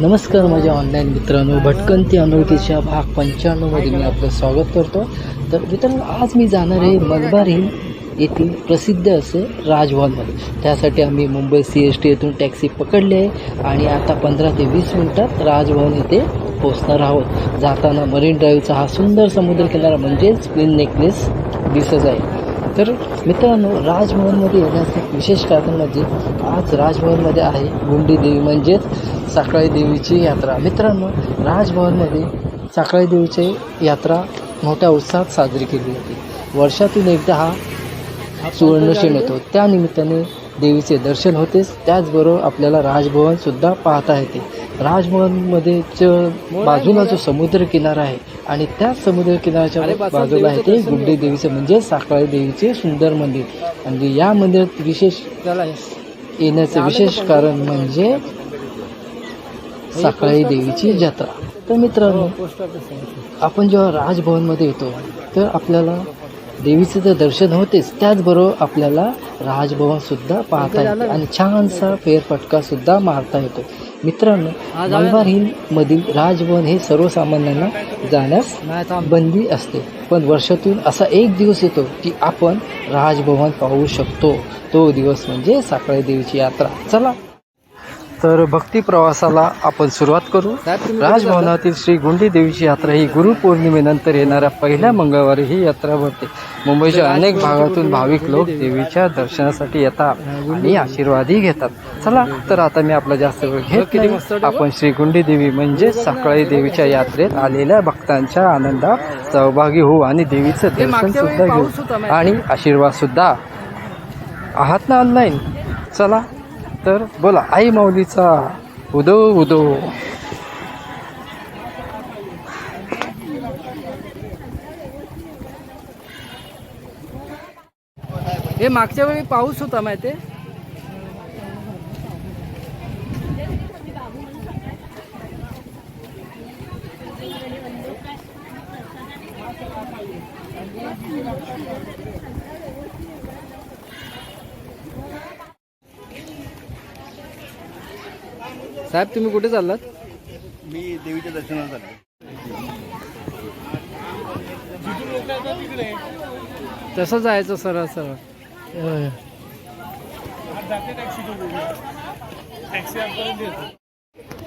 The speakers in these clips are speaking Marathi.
नमस्कार माझ्या ऑनलाईन मित्रांनो भटकंती अनोळखीच्या भाग पंच्याण्णवमध्ये मी आपलं स्वागत करतो. तर मित्रांनो आज मी जाणार आहे मलबार हिल येथील प्रसिद्ध असे राजभवनमध्ये. त्यासाठी आम्ही मुंबई सी एस टी येथून टॅक्सी पकडली आहे आणि आता पंधरा ते वीस मिनिटात राजभवन येथे पोहोचणार आहोत. जाताना मरीन ड्राईव्हचा हा सुंदर समुद्रकिनारा म्हणजेच क्वीन नेकलेस दिसत आहे. तर मित्रांनो राजभवनमध्ये येण्याचं एक विशेष कारण म्हणजे आज राजभवनमध्ये आहे गुंडी देवी म्हणजेच साकळी देवीची यात्रा. मित्रांनो राजभवनमध्ये साकळी देवीची यात्रा मोठ्या उत्साहात साजरी केली जाते वर्षातून एकदा हा सुवर्णक्षण येतो त्यानिमित्ताने देवीचे दर्शन होतेच. त्याचबरोबर आपल्याला राजभवन सुद्धा पाहता येते. राजभवनमध्ये ज- बाजूला जो समुद्र किनारा आहे आणि त्याच समुद्र किनाऱ्याच्या बाजूला आहे ते गुड्डे देवीचे म्हणजे साकळी देवीचे सुंदर मंदिर. आणि या मंदिरात विशेष येण्याचं विशेष कारण म्हणजे साकळी देवीची जत्रा. तर मित्रांनो आपण जेव्हा राजभवनमध्ये येतो तर आपल्याला देवीचं तर दर्शन होतेच. त्याचबरोबर आपल्याला राजभवन सुद्धा पाहता येते आणि छानसा फेरफटका सुद्धा मारता येतो. मित्रांनो मलबार हिल मधील राजभवन हे सर्वसामान्यांना जाण्यास बंदी असते. पण वर्षातून असा एक दिवस येतो की आपण राजभवन पाहू शकतो. तो दिवस म्हणजे साखळे देवीची यात्रा. चला तर भक्ती प्रवासाला आपण सुरुवात करू. राजभवनातील श्री गुंडी देवीची यात्रा ही गुरुपौर्णिमेनंतर येणाऱ्या पहिल्या मंगळवारी ही यात्रा भरते. मुंबईच्या अनेक भागातून भाविक लोक देवीच्या दर्शनासाठी येतात आणि आशीर्वादही घेतात. चला तर आता मी आपला जास्त वेळ घेत नाही. आपण श्री गुंडी देवी म्हणजे साकळी देवीच्या यात्रेत आलेल्या भक्तांच्या आनंदात सहभागी होऊ आणि देवीचं दर्शन सुद्धा घेऊ आणि आशीर्वाद सुद्धा. आहात ना ऑनलाईन चला. तर बोला. आई माऊलीचा उदो उदो हे मागच्या वेळी पाऊस होता माहिती साहेब तुम्ही कुठे चाललात? मी देवीच्या दर्शनाला चाललो तसं जायचं सरळ सरळ.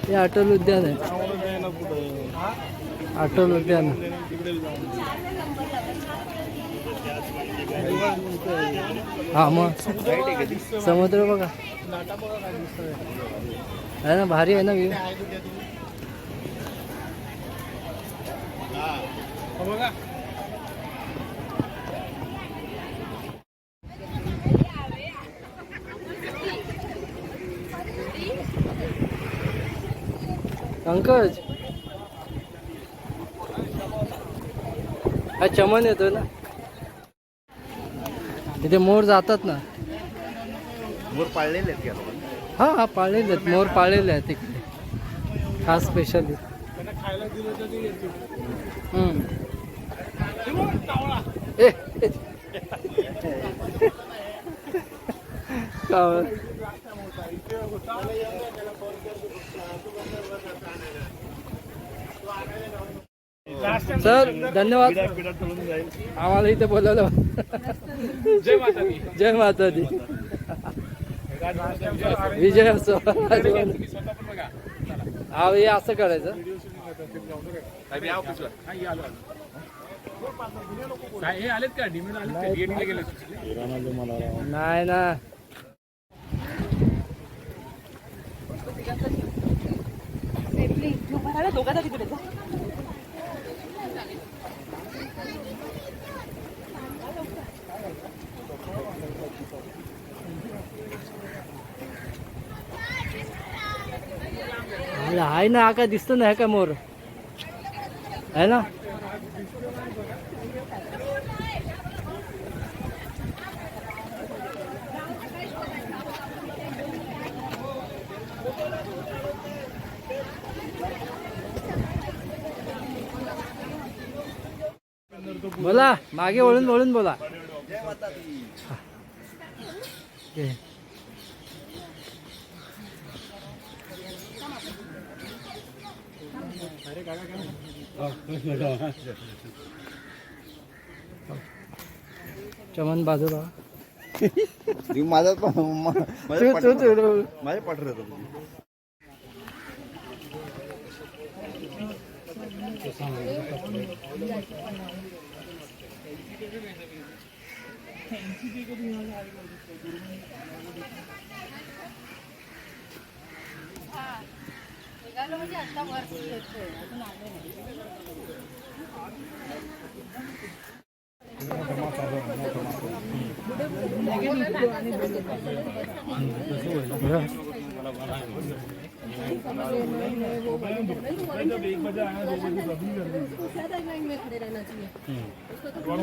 हे अटल उद्यान आहे. अटल उद्यान. हा मग. समुद्र बघा. आहे ना भारी आहे ना व्ह्यू पंकज। हा चमन येतोय ना। इथे मोर जातात ना। मोर पाळलेले आहेत हा हा पाळलेले आहेत. मोर पाळलेले आहेत तिकडे खास स्पेशली ए. सर धन्यवाद. आम्हाला इथे बोलवलं. जय माता दी. जय माता विजय असो हा हे असं करायचं. साहेब या ऑफिसवर हा या आलो आलो. साहेब, हे आलेत का डिमिन आलेत का DND ला गेले नाही ना अरे आहे ना हा काय दिसतो ना ह्या काय मोर? आहे ना? बोला मागे वळून वळून बोला. चमन बाजूला. माझा माझ्या पाठर होतं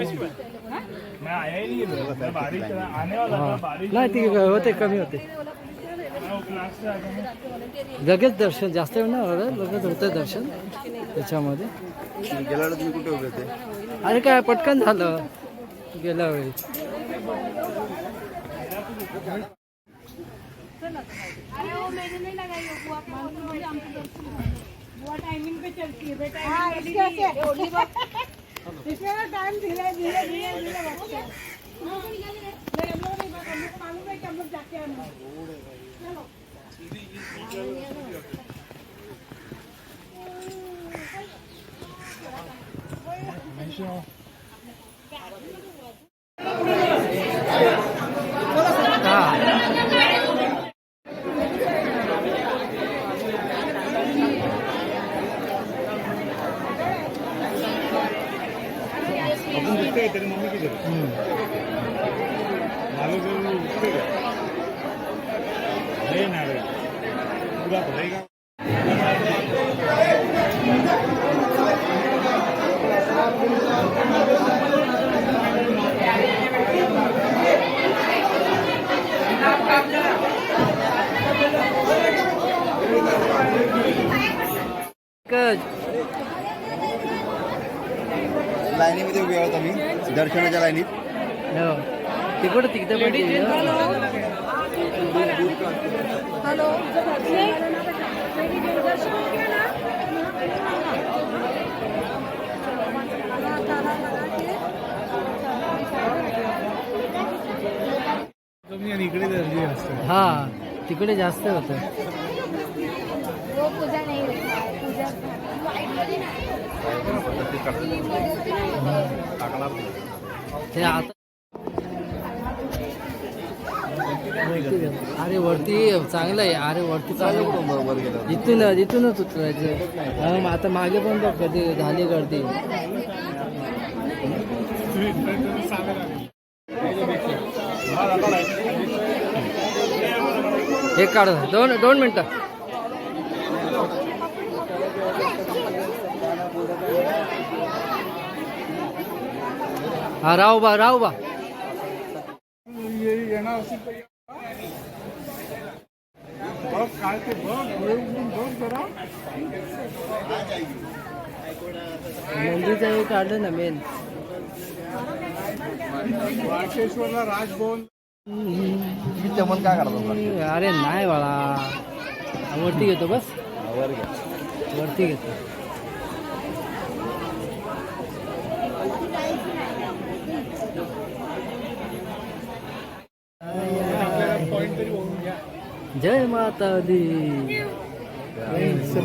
मैं आया ही नहीं इधर मैं बारिश चला आने वाला था बारिश नाही ती होते कमी होते. लगेच दर्शन जास्त वेळ नाही लगेच होतं दर्शन. त्याच्यामध्ये. गेल्या तुम्ही कुठे उभे होते अरे काय पटकन झालं. गेल्या वेळी. टाइमिंग पे चलती है बेटा इसमें टाइम धीरे धीरे धीरे धीरे नहीं हम लोग हम लोग को मालूम कि हम लोग जाके आना है। चलो हा अपन दिखते तेरी मम्मी की जगह हम्म. मालूम है वो दिखते क्या अरे ना रे पूरा भरेगा कच. लाईनीमध्ये उभे आहोत आम्ही. दर्शनाच्या लाईनीत. हो. तिकडं तिकडे पण ते, हं. हेलो मेरी दर्शन हो गया ना ताला ताला लगा के कमी आणि इकडे गर्दी असते. हा तिकडे जास्त होतं. वो पूजा नहीं होता. है पूजा ते आता अरे वरती चांगलं आहे. अरे वरती चांगलं बरोबर गेलं इथूनच इथूनच उतरायचं मग आता मागे पण बघ कधी झाली गर्दी. एक काढ. दोन दोन मिनटं. हा राहू बा राहू बा येणार असेल तर ये. बघ काय ते बघ डोळे उघडून बघ जरा. नंदीचं हे काढलं ना मेन वाकेश्वरला राजभवन. मी चमन काय करतो अरे नाही बाळा. वरती घेतो बस. वर घ्या वरती घेतो पॉईंट तरी बघून घ्या जय माता दी।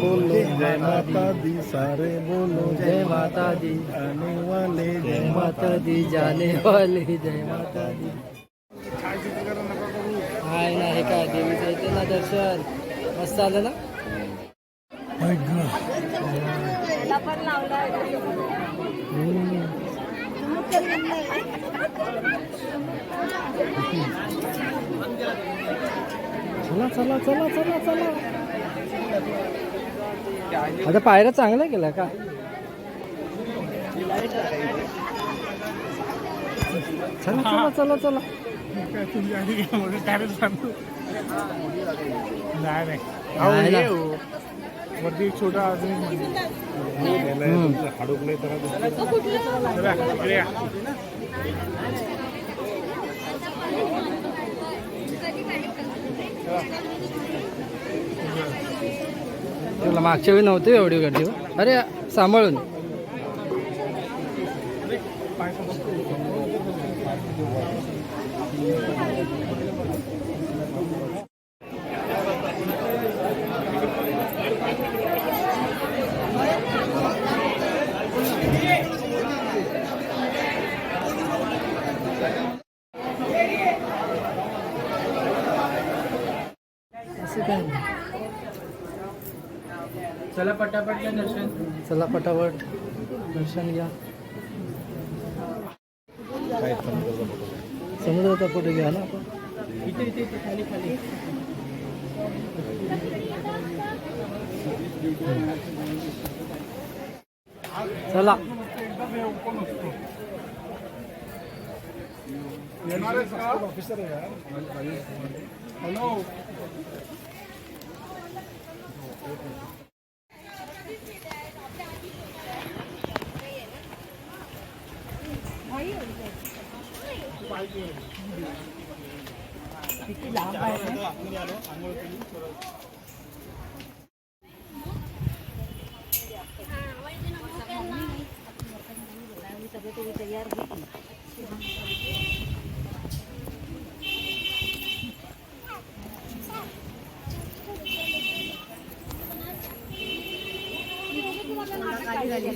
बोलो जय माता दी। सारे बोलो जय माता दी। आने वाले जय माता दी जाने वाले जय माता दी। हाय ना हे काय देवीचं येते ना दर्शन? मस्त आलं ना? लावला. चला चला चला चला चला. आता पायऱ्या चांगल्या केल्या का? चला चला चला चला. नाही नाही. नाही. छोटा अजून. हो. तुमचं हाडोकलंय तर चला, इकडे या. चला मागच्या वेळी नव्हती एवढी गर्दी हो. अरे सांभाळून असं काय नाही चला पटापट दर्शन चला पटापट दर्शन घ्या. समुद्राचा फोटो घ्या ना आपण? इथे इथे इथे खाली खाली. चला.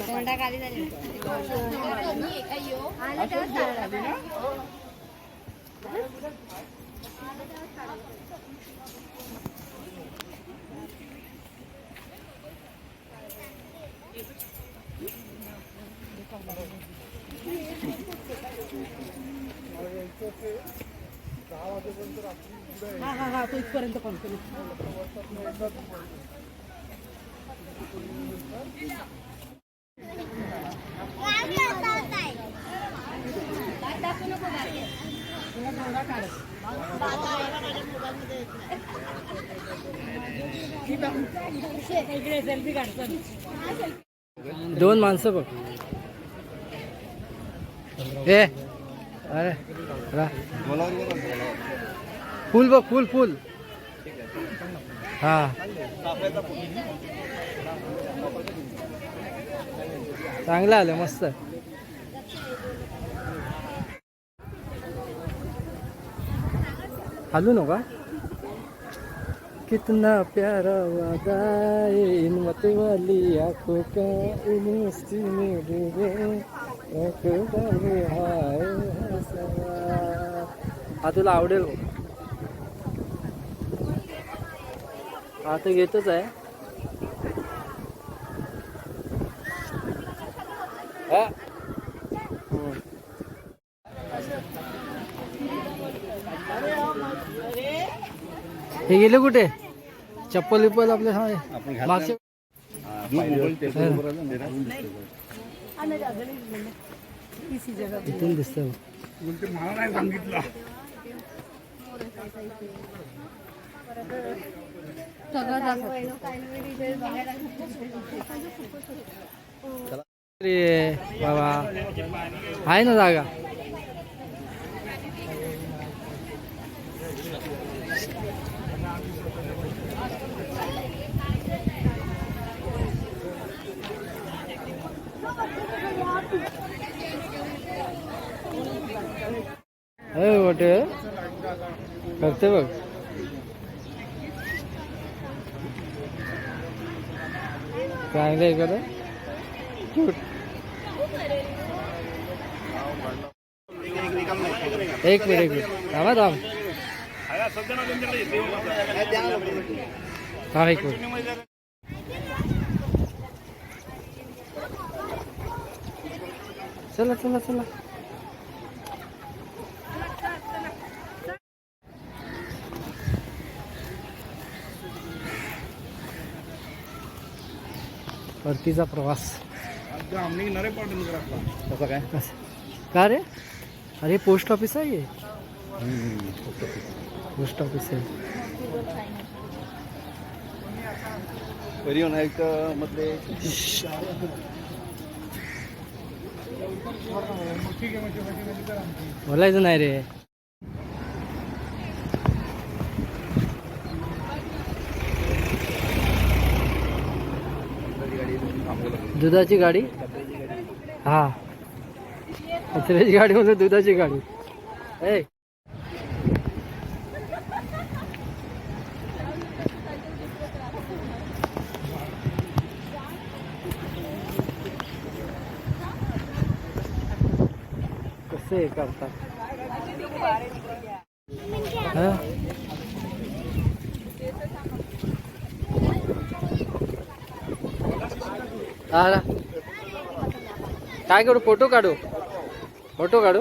तोंडा खाली झाली आलं तेव्हाच हा हा हा तो इथपर्यंत कॉन्फिडन्स दोन माणसं बघ. ए अरे फुल बघ फुल फुल. हा. चांगलं आलं मस्त. हलू नका कितना प्यारा वादा इन मत वाली आंखों का इन मस्ती में डूबे आंखों का हाय हा तुला आवडेल हा तर घेतच आहे. हा. हे गेले कुठे? चप्पल विप्पल आपले आपण घातलं. मागचे इथून दिसतं मला नाही सांगितलं. अरे बाबा आहे ना जागा अरे मोठे करते बघ चांगलं आहे का क्यूट एक मिनिट एक मिनिट. थांबा थांब. हा एक मिनिट. चला चला चला. परतीचा प्रवास. कसं काय? कसं का रे? अरे पोस्ट ऑफिस आहे. पोस्ट ऑफिस आहे. मधले? बोलायचं नाही रे. दुधाची गाडी? हा. कचऱ्याची गाडी म्हणजे दुधाची गाडी. ए. कसे करतात हा? आला काय करू फोटो काढू फोटो काढू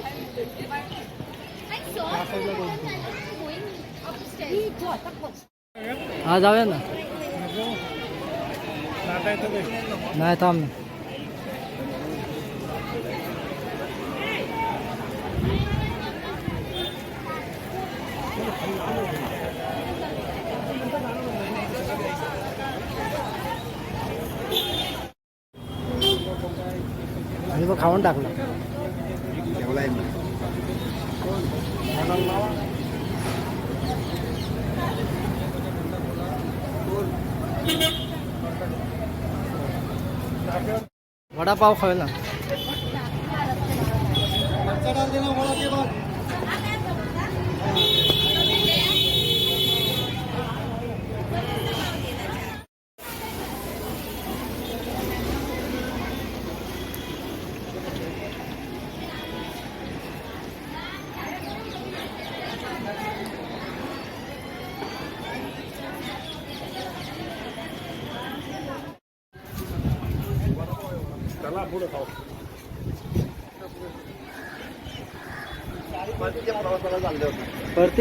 हा जाऊया ना जाता येतं काय? नाही थांब ना आणि मग खाऊन टाकलं जेवलाय मी वडापाव खाऊ ना.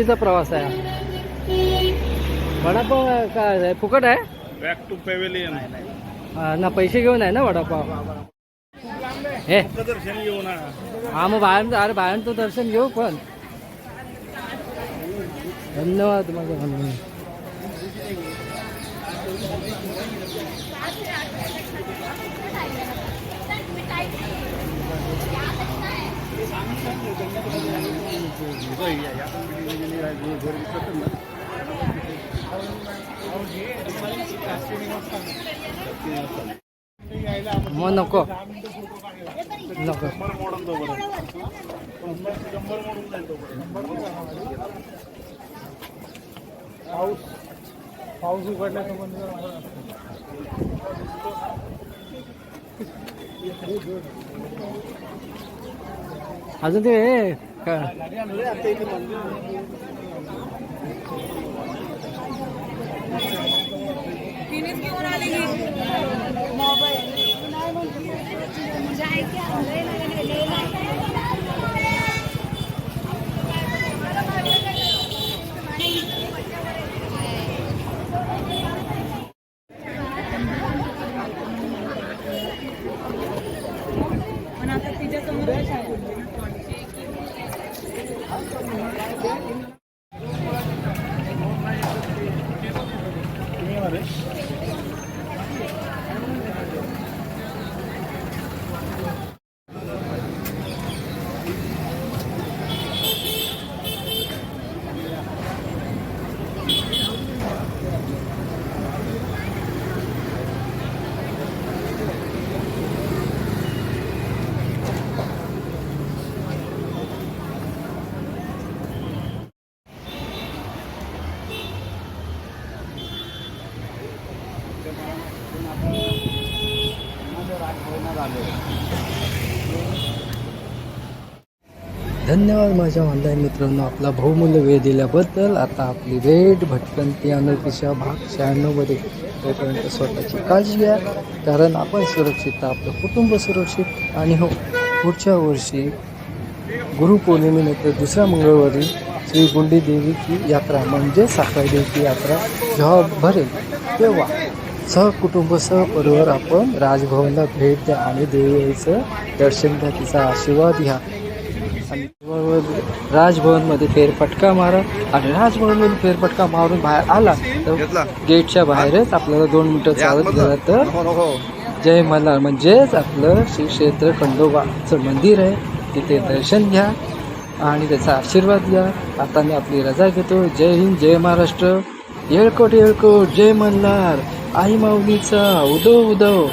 परतीचा प्रवास आहे. वडापाव काय आहे? फुकट आहे? बॅक टू पेवेलियन हा, ना पैसे घेऊन आहे ना वडापाव? हे. दर्शन घेऊ ना हा मग बाहेर अरे बाहेरचं दर्शन घेऊ पण. धन्यवाद माझं धन्यवाद मग नको. नको. पाऊस पाऊस उघडल्याचं म्हणजे अजून ते नाही पण आता तिच्या Thank you. धन्यवाद माझ्या ऑनलाईन मित्रांनो. आपला बहुमूल्य वेळ दिल्याबद्दल आता आपली वेट भटकंती अनोळखीच्या भाग शहाण्णवमध्ये तोपर्यंत स्वतःची काळजी घ्या कारण आपण सुरक्षित आपलं कुटुंब सुरक्षित आणि हो पुढच्या वर्षी गुरुपौर्णिमेनंतर दुसऱ्या मंगळवारी श्री गुंडी देवीची यात्रा म्हणजे साखळी देवीची यात्रा जेव्हा भरेल. तेव्हा सहकुटुंब सहपरिवार आपण राजभवनला भेट द्या आणि देवीचं दर्शन घ्या तिचा आशीर्वाद घ्या. आणि राजभवनमध्ये फेरफटका मारा आणि राजभवनमध्ये फेरफटका मारून बाहेर आला तर गेटच्या बाहेरच आपल्याला दोन मिनटं चालत गेलं तर नको नको जय मल्हार. म्हणजेच आपलं श्री क्षेत्र खंडोबाचं मंदिर आहे. तिथे दर्शन घ्या आणि त्याचा आशीर्वाद घ्या. आता मी आपली रजा घेतो. जय हिंद जय महाराष्ट्र. येळकोट येळकोट जय मल्हार. आई माऊलीचा उदो उदो.